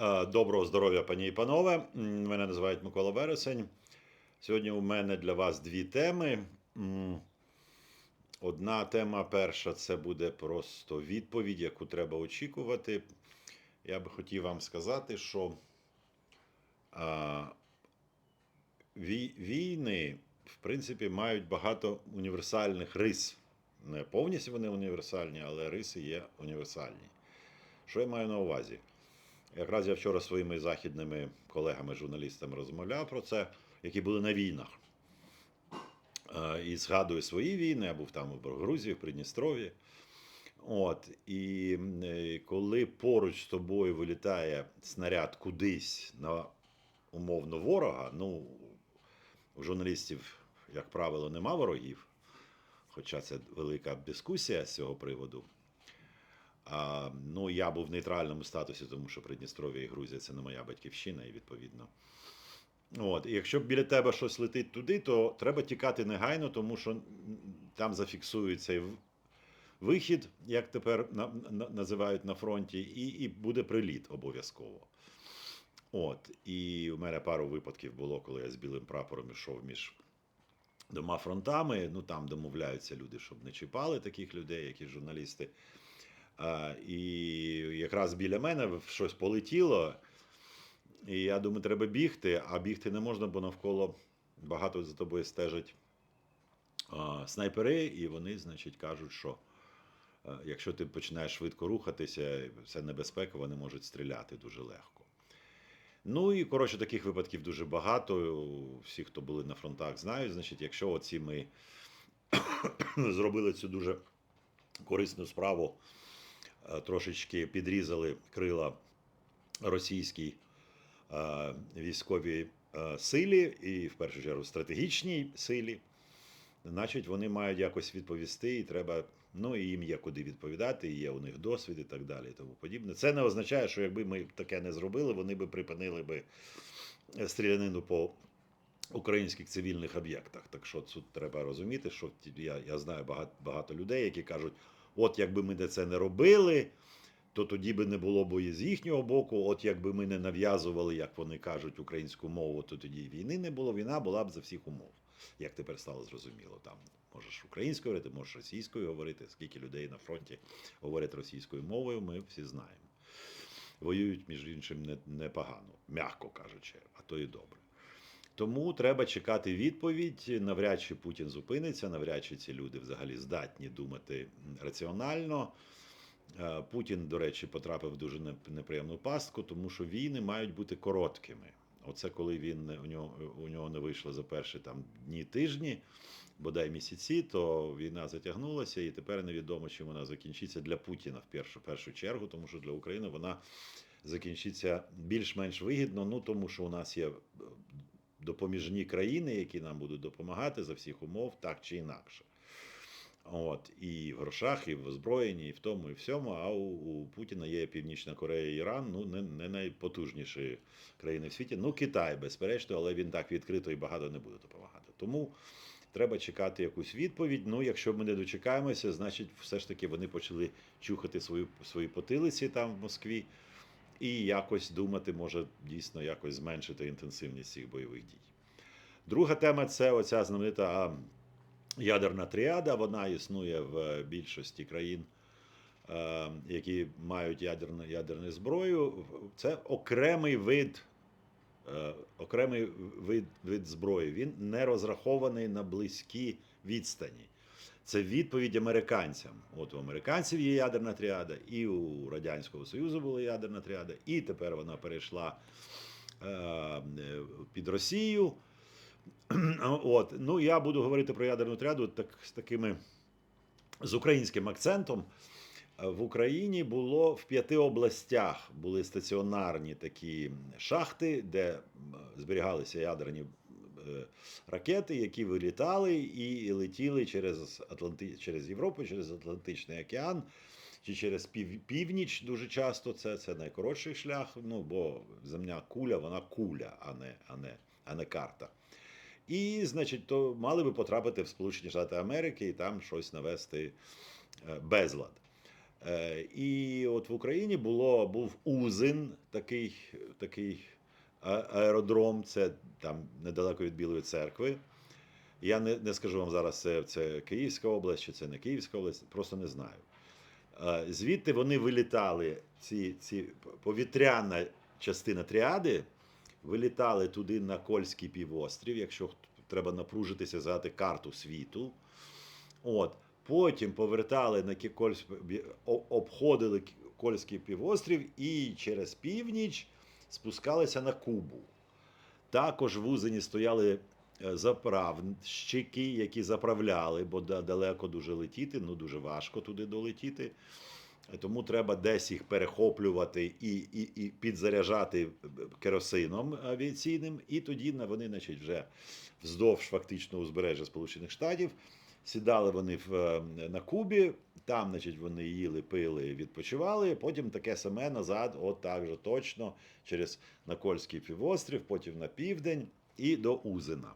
Е, Доброго здоров'я, пані і панове. Мене називають Микола Вересень. Сьогодні у мене для вас дві теми. Одна тема перша це буде просто відповідь, яку треба очікувати. Я би хотів вам сказати, що вій- війни, в принципі, мають багато універсальних рис. Не повністю вони універсальні, але риси є універсальні. Що я маю на увазі? Якраз я вчора своїми західними колегами-журналістами розмовляв про це, які були на війнах. Е, І згадую свої війни, я був там у Грузії, в Придністров'ї. От, і е, коли поруч з тобою вилітає снаряд кудись на умовно ворога, ну, у журналістів, як правило, нема ворогів, хоча це велика дискусія з цього приводу. Ну, я був в нейтральному статусі, тому що Придністров'я і Грузія це не моя батьківщина, і відповідно. От, і якщо біля тебе щось летить туди, то треба тікати негайно, тому що там зафіксують цей вихід, як тепер на, на- називають на фронті, і, і буде приліт обов'язково. От, і у мене пару випадків було, коли я з білим прапором йшов між двома фронтами. Ну там домовляються люди, щоб не чіпали таких людей, які журналісти. І якраз біля мене щось полетіло. І я думаю, треба бігти, а бігти не можна, бо навколо багато за тобою стежать снайпери, і вони, значить, кажуть, що е, якщо ти починаєш швидко рухатися, це небезпека, вони можуть стріляти дуже легко. Ну і коротше, таких випадків дуже багато. Всі, хто були на фронтах, знають. Значить, якщо оці ми зробили цю дуже корисну справу, трошечки підрізали крила російській е, військовій е, силі і, в першу чергу, стратегічній силі, значить, вони мають якось відповісти, і треба, ну і їм є куди відповідати, і є у них досвід і так далі, і тому подібне. Це не означає, що якби ми таке не зробили, вони би припинили би стрілянину по українських цивільних об'єктах. Так що тут треба розуміти, що я, я знаю багато, багато людей, які кажуть, от якби ми це не робили, то тоді би не було б і з їхнього боку. От якби ми не нав'язували, як вони кажуть, українську мову, то тоді війни не було. Війна була б за всіх умов. Як тепер стало зрозуміло, там можеш українською говорити, можеш російською говорити. Скільки людей на фронті говорять російською мовою, ми всі знаємо. Воюють, між іншим, не- непогано, м'яко кажучи, а то і добре. Тому треба чекати відповідь. Навряд чи Путін зупиниться, навряд чи ці люди взагалі здатні думати раціонально. Е, Путін, до речі, потрапив в дуже неприємну пастку, тому що війни мають бути короткими. Оце коли він у нього, у нього не вийшло за перші там дні тижні, бодай місяці, то війна затягнулася, і тепер невідомо, чим вона закінчиться для Путіна в першу, першу чергу, тому що для України вона закінчиться більш-менш вигідно, ну тому що у нас є допоміжні країни, які нам будуть допомагати за всіх умов, так чи інакше. От, і в грошах, і в озброєнні, і в тому, і в всьому. А у, у Путіна є Північна Корея і Іран, ну не, не найпотужніші країни в світі. Ну, Китай, безперечно, але він так відкрито і багато не буде допомагати. Тому треба чекати якусь відповідь. Ну, якщо ми не дочекаємося, значить, все ж таки вони почали чухати свою, свої потилиці там в Москві і якось думати, може дійсно якось зменшити інтенсивність цих бойових дій. Друга тема це оця знаменита ядерна тріада. Вона існує в більшості країн, е, які мають ядерну, ядерну зброю. Це окремий вид. е, Окремий вид, вид зброї. Він не розрахований на близькі відстані. Це відповідь американцям. От у американців є ядерна тріада, і у Радянського Союзу була ядерна тріада, і тепер вона перейшла е, під Росію. От. Ну, я буду говорити про ядерну тріаду так, з такими з українським акцентом. В Україні було в п'яти областях були стаціонарні такі шахти, де зберігалися ядерні ракети, які вилітали і летіли через Атланти... через Європу, через Атлантичний океан. Чи через пів... північ дуже часто це, це найкоротший шлях, ну бо земля куля, вона куля, а не, а не, а не карта. І, значить, то мали би потрапити в Сполучені Штати Америки і там щось навести е, безлад. Е, І от в Україні було, був Узин, такий, такий аеродром, це там недалеко від Білої церкви. Я не, не скажу вам зараз, це, це Київська область чи це не Київська область, просто не знаю. Звідти вони вилітали, ці, ці повітряна частина тріади, вилітали туди на Кольський півострів, якщо треба напружитися, взяти карту світу. От. Потім повертали на Кі- Кольсь, бі- о- обходили Кольський півострів і через північ спускалися на Кубу. Також в Узені стояли е, заправщики, які заправляли, бо далеко дуже летіти, ну дуже важко туди долетіти. Е, Тому треба десь їх перехоплювати і, і, і підзаряджати керосином авіаційним. І тоді вони, значить, вже вздовж фактично узбережжя Сполучених Штатів. Сідали вони в, е, на Кубі, там, значить, вони їли, пили, відпочивали. Потім таке саме назад, от так же точно, через Накольський півострів, потім на південь і до Узина.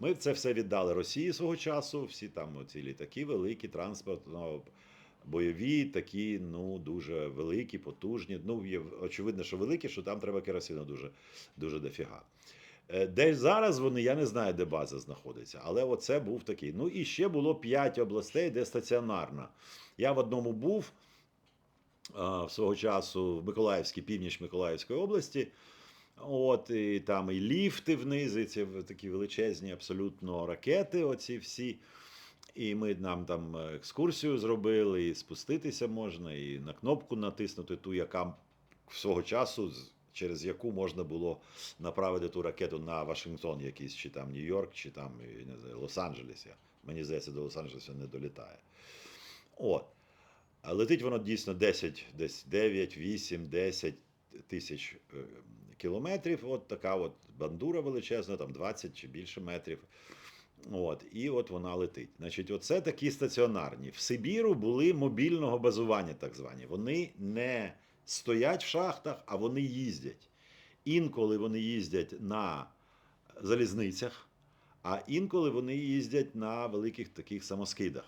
Ми це все віддали Росії свого часу. Всі там ці літаки великі, транспортно бойові, такі, ну дуже великі, потужні. Ну, є очевидно, що великі, що там треба керосину дуже, дуже дофіга. Е, Де зараз вони, я не знаю, де база знаходиться, але оце був такий. Ну і ще було п'ять областей, де стаціонарна. Я в одному був а, свого часу в Миколаївській, північ Миколаївської області. От, і там і ліфти вниз, і ці такі величезні абсолютно ракети, оці всі. І ми нам там екскурсію зробили, і спуститися можна, і на кнопку натиснути ту, яка свого часу, через яку можна було направити ту ракету на Вашингтон, якийсь, чи там Нью-Йорк, чи там Лос-Анджелес. Мені здається, до Лос-Анджелеса не долітає. От. Летить воно дійсно 10, десь 9, 8, 10 тисяч е, кілометрів. От така от бандура величезна, там 20 чи більше метрів. От, і от вона летить. Значить, оце такі стаціонарні. В Сибіру були мобільного базування, так звані. Вони не стоять в шахтах, а вони їздять. Інколи вони їздять на залізницях, а інколи вони їздять на великих таких самоскидах.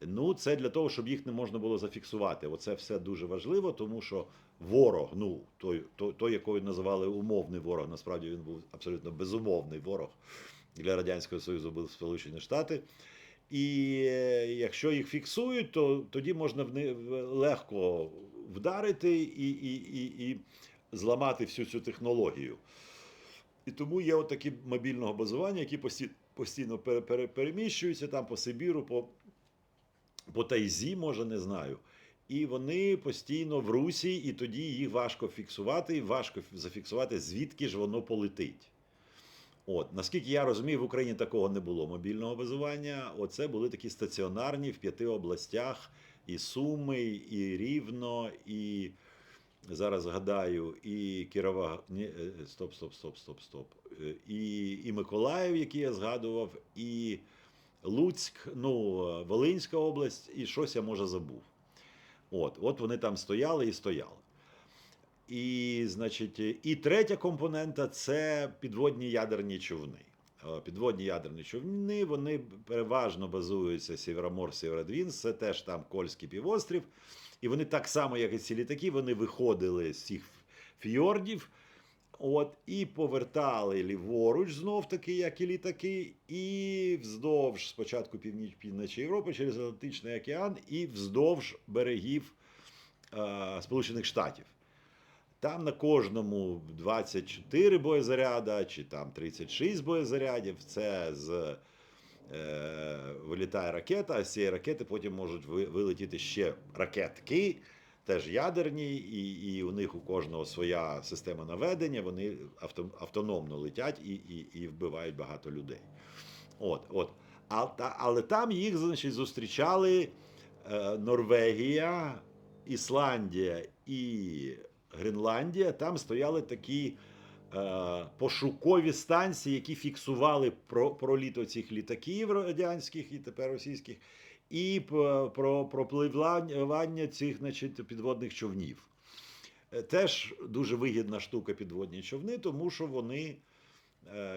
Ну, це для того, щоб їх не можна було зафіксувати. Оце все дуже важливо, тому що ворог, ну той, той, той якого називали умовний ворог, насправді він був абсолютно безумовний ворог для Радянського Союзу були Сполучені Штати. І е, якщо їх фіксують, то тоді можна в ни- легко вдарити і, і, і, і зламати всю цю технологію. І тому є отакі мобільного базування, які пості- постійно пере- переміщуються там по Сибіру, по, по Тайзі, може, не знаю. І вони постійно в русі, і тоді їх важко фіксувати, і важко зафіксувати, звідки ж воно полетить. От, наскільки я розумію, в Україні такого не було мобільного базування. Оце були такі стаціонарні в п'яти областях: і Суми, і Рівно, і зараз згадаю, і Кірова. Ні, е, стоп, стоп, стоп, стоп, стоп. Е, І, і Миколаїв, який я згадував, і Луцьк, ну, е, Волинська область, і щось я може забув. От, от вони там стояли і стояли. І, значить, і третя компонента це підводні ядерні човни. Е, Підводні ядерні човни вони переважно базуються Сєвєромор, Сєвєродвінськ, це теж там Кольський півострів. І вони так само, як і ці літаки, вони виходили з цих фьордів. От, і повертали ліворуч знов таки, як і літаки, і вздовж спочатку північ півночі Європи через Атлантичний океан, і вздовж берегів е, Сполучених Штатів. Там на кожному 24 боєзаряда чи там 36 боєзарядів. Це з е, вилітає ракета, а з цієї ракети потім можуть ви- вилетіти ще ракетки, теж ядерні, і, і у них у кожного своя система наведення. Вони авто, автономно летять і, і, і вбивають багато людей. От, от. А, та, але там їх значить, зустрічали е, Норвегія, Ісландія і Гренландія. Там стояли такі е, пошукові станції, які фіксували про, проліт цих літаків радянських і тепер російських, і про пропливання цих значить, підводних човнів. Е, Теж дуже вигідна штука підводні човни, тому що вони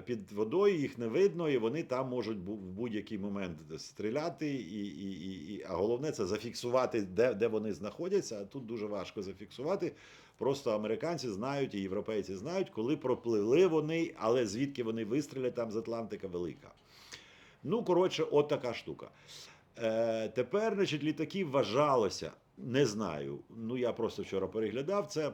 під водою, їх не видно, і вони там можуть в будь-який момент стріляти. І, і, і, і, а головне це зафіксувати, де, де вони знаходяться. А тут дуже важко зафіксувати. Просто американці знають і європейці знають, коли пропливли вони, але звідки вони вистрілять там з Атлантика велика. Ну, коротше, от така штука. Е, тепер, значить, літаків вважалося, не знаю. Ну, я просто вчора переглядав це.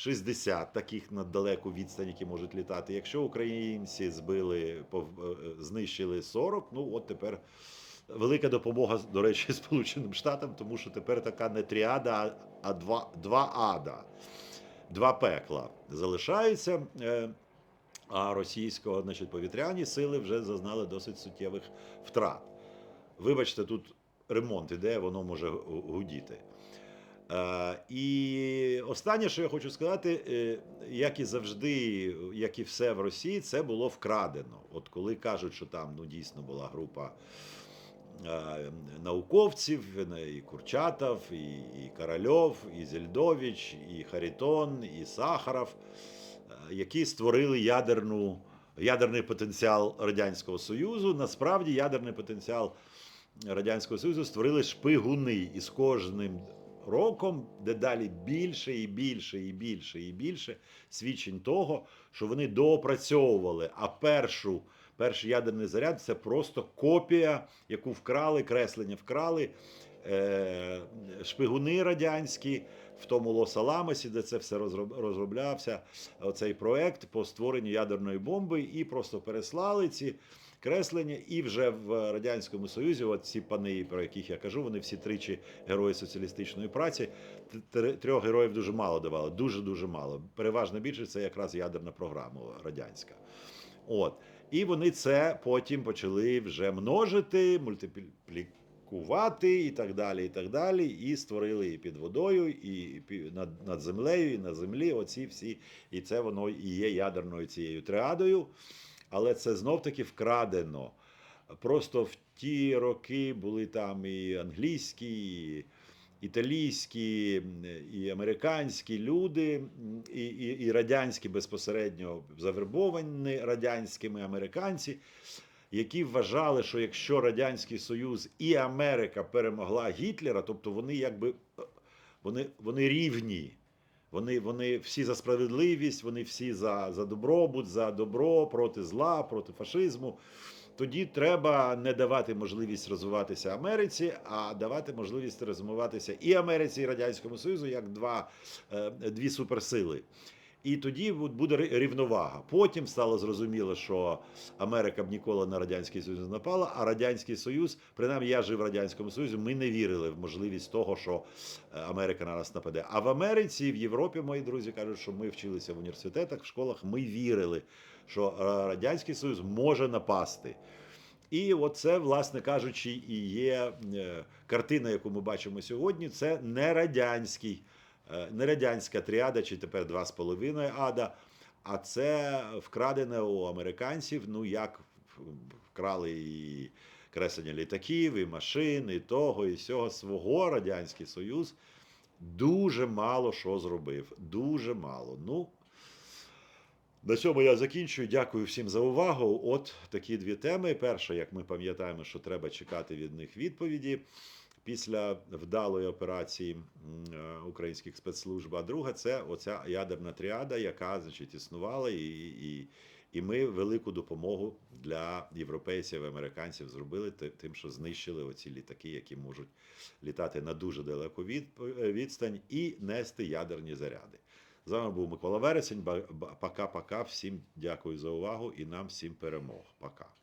60 таких на далеку відстань, які можуть літати. Якщо українці збили, пов- е, знищили 40, ну от тепер велика допомога, до речі, Сполученим Штатам, тому що тепер така не тріада, а два, два ада, два пекла залишаються. Е, А російського, значить, повітряні сили вже зазнали досить суттєвих втрат. Вибачте, тут ремонт іде, воно може гудіти. Е, І останнє, що я хочу сказати, е, як і завжди, як і все в Росії, це було вкрадено. От коли кажуть, що там ну, дійсно була група е, науковців, і Курчатов, і, і Корольов, і Зельдович, і Харитон, і Сахаров, які створили ядерну, ядерний потенціал Радянського Союзу. Насправді ядерний потенціал Радянського Союзу створили шпигуни і з кожним роком дедалі більше і більше і більше і більше свідчень того, що вони доопрацьовували. А першу, перший ядерний заряд це просто копія, яку вкрали, креслення вкрали. е, Шпигуни радянські в тому Лос-Аламосі, де це все розроб- розроблявся, оцей проект по створенню ядерної бомби, і просто переслали ці креслення, і вже в радянському союзі, от ці пани, про яких я кажу, вони всі тричі герої соціалістичної праці. Трьох героїв дуже мало давали, дуже дуже мало. Переважно більше це якраз ядерна програма радянська. От і вони це потім почали вже множити, мультиплікувати і так далі. І так далі. І створили і під водою, і над, над землею, і на землі. Оці всі, і це воно і є ядерною цією триадою але це знов таки вкрадено. Просто в ті роки були там і англійські, і італійські, і американські люди, і, і, і радянські безпосередньо завербовані радянськими американці, які вважали, що якщо Радянський Союз і Америка перемогла Гітлера, тобто вони якби вони, вони рівні. Вони, вони всі за справедливість, вони всі за, за добробут, за добро, проти зла, проти фашизму. Тоді треба не давати можливість розвиватися Америці, а давати можливість розвиватися і Америці, і Радянському Союзу як два, е, дві суперсили. І тоді буде рівновага. Потім стало зрозуміло, що Америка б ніколи на Радянський Союз не напала, а Радянський Союз, принаймні я жив в Радянському Союзі, ми не вірили в можливість того, що е, Америка на нас нападе. А в Америці в Європі мої друзі кажуть, що ми вчилися в університетах, в школах, ми вірили, що е, Радянський Союз може напасти. І оце, власне кажучи, і є е, картина, яку ми бачимо сьогодні. Це не радянський, не радянська тріада, чи тепер два з половиною ада, а це вкрадене у американців. Ну як вкрали і креслення літаків, і машин, і того, і сього свого радянський союз дуже мало що зробив. Дуже мало. Ну. На цьому я закінчую. Дякую всім за увагу. От такі дві теми. Перша, як ми пам'ятаємо, що треба чекати від них відповіді після вдалої операції е, українських спецслужб. А друга це оця ядерна тріада, яка значить, існувала, і, і, і ми велику допомогу для європейців і американців зробили ти- тим, що знищили оці літаки, які можуть літати на дуже далеку від, відстань і нести ядерні заряди. З вами був Микола Вересень. Пока-пока. Всім дякую за увагу і нам всім перемог. Пока.